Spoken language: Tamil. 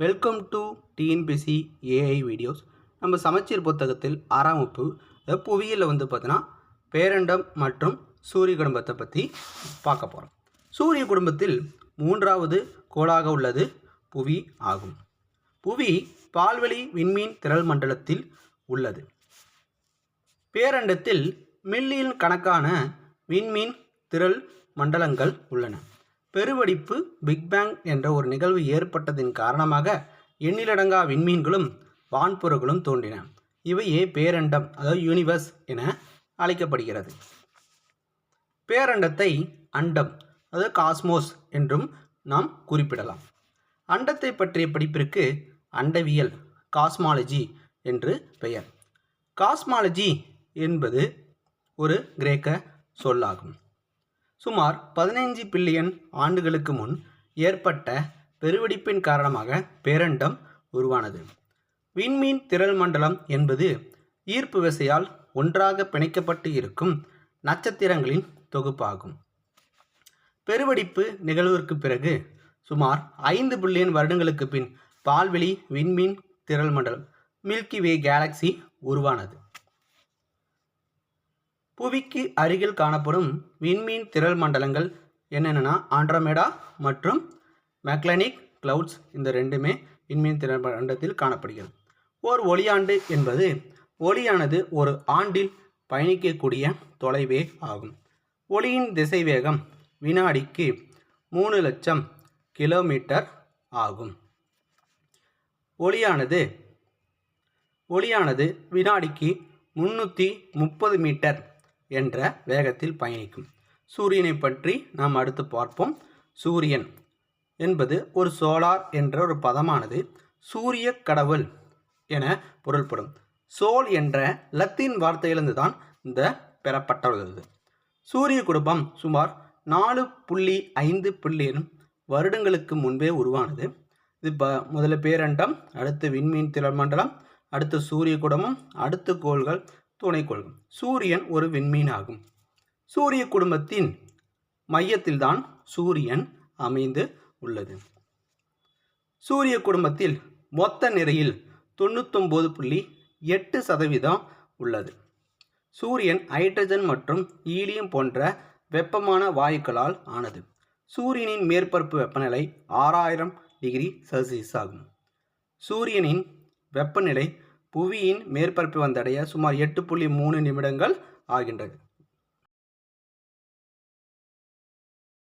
Welcome to TNPSC AI videos நம்ம சமச்சீர் புத்தகத்தில் ஆறாம் வகுப்பு அதாவது வந்து பார்த்தீங்கன்னா பேரண்டம் மற்றும் சூரிய குடும்பத்தை பற்றி பார்க்க போகிறோம் சூரிய குடும்பத்தில் மூன்றாவது கோளாக உள்ளது புவி ஆகும். புவி பால்வெளி விண்மீன் திரள் மண்டலத்தில் உள்ளது. பேரண்டத்தில் மில்லியன் கணக்கான விண்மீன் திரள் மண்டலங்கள் உள்ளன. பெருவெடிப்பு பிக் பேங் என்ற ஒரு நிகழ்வு ஏற்பட்டதின் காரணமாக எண்ணிலடங்கா விண்மீன்களும் வான்பொருள்களும் தோன்றின. இவையே பேரண்டம் அதாவது யூனிவர்ஸ் என அழைக்கப்படுகிறது. பேரண்டத்தை அண்டம் அதாவது காஸ்மோஸ் என்றும் நாம் குறிப்பிடலாம். அண்டத்தை பற்றிய படிப்பிற்கு அண்டவியல் காஸ்மாலஜி என்று பெயர். காஸ்மாலஜி என்பது ஒரு கிரேக்க சொல்லாகும். சுமார் பதினைஞ்சு பில்லியன் ஆண்டுகளுக்கு முன் ஏற்பட்ட பெருவெடிப்பின் காரணமாக பேரண்டம் உருவானது. விண்மீன் திரள் மண்டலம் என்பது ஈர்ப்பு விசையால் ஒன்றாக பிணைக்கப்பட்டு இருக்கும் நட்சத்திரங்களின் தொகுப்பாகும். பெருவெடிப்பு நிகழ்விற்கு பிறகு சுமார் ஐந்து பில்லியன் வருடங்களுக்கு பின் பால்வெளி விண்மீன் திரள் மண்டலம் மில்கி வே கேலக்சி உருவானது. புவிக்கு அருகில் காணப்படும் விண்மீன் திரள் மண்டலங்கள் என்னென்னா ஆண்ட்ரோமேடா மற்றும் மெக்லனிக் கிளவுட்ஸ் இந்த ரெண்டுமே விண்மீன் திரள் மண்டலத்தில் காணப்படுகிறது. ஓர் ஒளியாண்டு என்பது ஒளியானது ஒரு ஆண்டில் பயணிக்கக்கூடிய தொலைவே ஆகும். ஒளியின் திசைவேகம் வினாடிக்கு மூணு லட்சம் கிலோமீட்டர் ஆகும். ஒளியானது ஒளியானது வினாடிக்கு முன்னூற்றி முப்பது மீட்டர் என்ற வேகத்தில் பயணிக்கும். சூரியனை பற்றி நாம் அடுத்து பார்ப்போம். சூரியன் என்பது ஒரு சோலார் என்ற ஒரு பதமானது. சூரிய கடவுள் என பொருள்படும். சோல் என்ற லத்தீன் வார்த்தையிலிருந்து தான் இந்த பெறப்பட்டுள்ளது. சூரிய குடும்பம் சுமார் நாலு புள்ளி ஐந்து பில்லியன் வருடங்களுக்கு முன்பே உருவானது. இது ப முதல்ல பேரண்டம் அடுத்து விண்மீன் திரள் மண்டலம் அடுத்து சூரிய குடும்பம் அடுத்து கோள்கள் துணைக்கோள்கள் சூரியன் ஒரு விண்மீன் ஆகும் சூரிய குடும்பத்தின் மையத்தில்தான் சூரியன் அமைந்து உள்ளது. சூரிய குடும்பத்தில் மொத்த நிறையில் தொண்ணூத்தொம்பது புள்ளி எட்டு சதவீதம் உள்ளது. சூரியன் ஹைட்ரஜன் மற்றும் ஈலியம் போன்ற வெப்பமான வாயுக்களால் ஆனது. சூரியனின் மேற்பரப்பு வெப்பநிலை ஆறாயிரம் டிகிரி செல்சியஸ் ஆகும். சூரியனின் வெப்பநிலை புவியின் மேற்பரப்பு வந்தடைய சுமார் எட்டு புள்ளி மூணு நிமிடங்கள் ஆகின்றது.